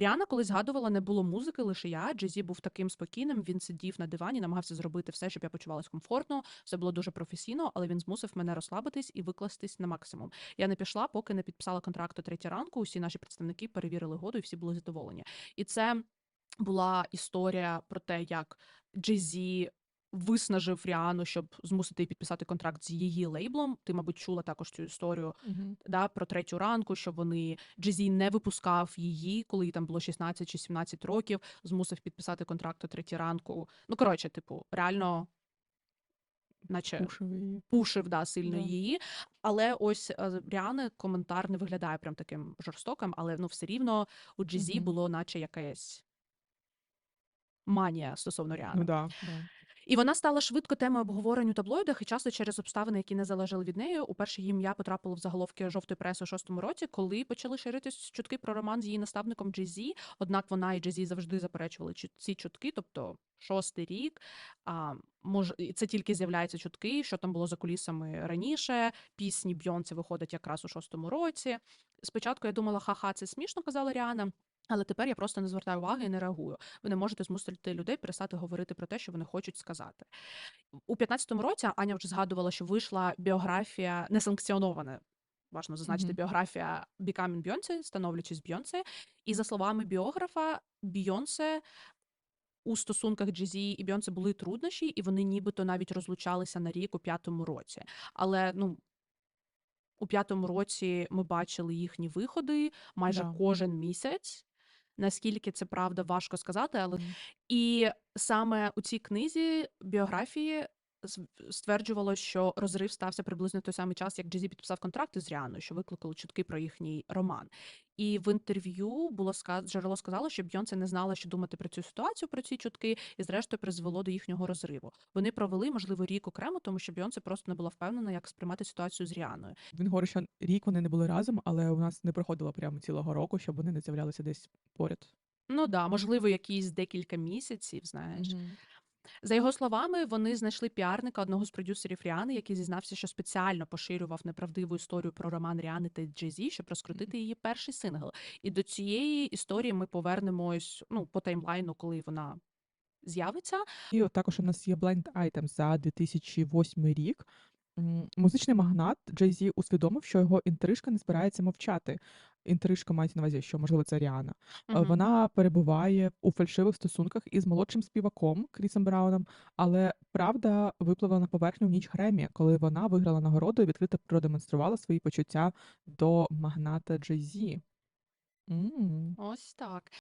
Ріана колись згадувала, не було музики, лише я. Джезі був таким спокійним. Він сидів на дивані, намагався зробити все, щоб я почувалась комфортно. Все було дуже професійно, але він змусив мене розслабитись і викластись на максимум. Я не пішла, поки не підписала контракт о третій ранку. Усі наші представники перевірили году, і всі були задоволені. І це була історія про те, як Джезі виснажив Ріану, щоб змусити її підписати контракт з її лейблом. Ти, мабуть, чула також цю історію Мгм. да, про третю ранку, що вони Джезі не випускав її, коли їй там було 16 чи 17 років, змусив підписати контракт о третій ранку. Ну, коротше, типу, реально, наче Пушив її. пушив да, сильно Да. її. Але ось е, Ріани коментар не виглядає прям таким жорстоким, але ну все рівно у Джезі Мгм. було, наче якась манія стосовно Ріани. Ну да, да. І вона стала швидко темою обговорень у таблоїдах, і часто через обставини, які не залежали від неї. Уперше її ім'я потрапило в заголовки жовтої преси у шостому році, коли почали ширитись чутки про роман з її наставником Джезі. Однак вона і Джезі завжди заперечували чу- ці чутки, тобто шостий рік. А може, і це тільки з'являються чутки, що там було за кулісами раніше. Пісні Бьонці виходять якраз у шостому році. Спочатку я думала, ха-ха, це смішно, казала Ріана. Але тепер я просто не звертаю уваги і не реагую. Ви не можете змусити людей перестати говорити про те, що вони хочуть сказати. У 15-му році Аня вже згадувала, що вийшла біографія несанкціонована. Важно зазначити Мгм. біографія Becoming Beyoncé, становлячись Бьонсе. І за словами біографа, Бійонсе у стосунках Джезі і Бьонсе були труднощі, і вони нібито навіть розлучалися на рік у п'ятому році. Але ну. У п'ятому році ми бачили їхні виходи майже Да. кожен місяць. Наскільки це правда, важко сказати, але mm. і саме у цій книзі біографії стверджувало, що розрив стався приблизно в той самий час, як Джезі підписав контракти з Ріаною, що викликало чутки про їхній роман. І в інтерв'ю було сказ... джерело сказало, що Бьонце не знала, що думати про цю ситуацію, про ці чутки, і зрештою призвело до їхнього розриву. Вони провели, можливо, рік окремо, тому що Бьонце просто не була впевнена, як сприймати ситуацію з Ріаною. Він говорить, що рік вони не були разом, але у нас не проходило прямо цілого року, щоб вони не з'являлися десь поряд. Ну да, можливо, якісь декілька місяців, знаєш. Мгм. За його словами, вони знайшли піарника одного з продюсерів Ріани, який зізнався, що спеціально поширював неправдиву історію про роман Ріани та Джезі, щоб розкрутити її перший сингл. І до цієї історії ми повернемось ну по таймлайну, коли вона з'явиться. І також у нас є Blind Item за 2008 рік. Музичний магнат Джей Зі усвідомив, що його інтрижка не збирається мовчати. Інтрижка мається на увазі, що можливо це Ріана. Е, Мгм. Вона перебуває у фальшивих стосунках із молодшим співаком Крісом Брауном, але правда випливла на поверхню в ніч Гремі, коли вона виграла нагороду і відкрито продемонструвала свої почуття до магната Джей Зі. М. Ось так.